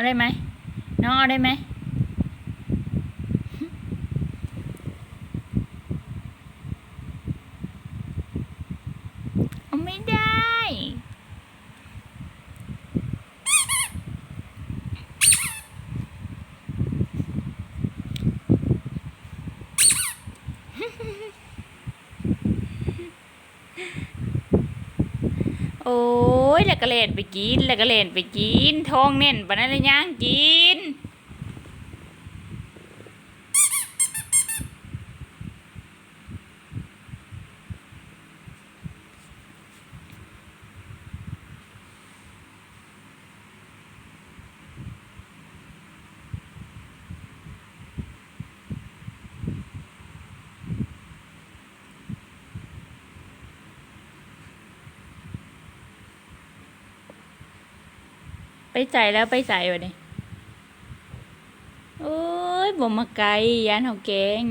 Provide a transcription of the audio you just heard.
เอาได้ไหมน้องเอาได้ไหมเอาไม่ได้ อ้ยแล้วก็เล่นไปกินแล้วก็เล่นไปกินท้องเน่นปานนั้นเลยย่างกิน ใส่แล้วไปใส่วะนี่โอ้ยบ่มาไกลยานเฮาเก่ง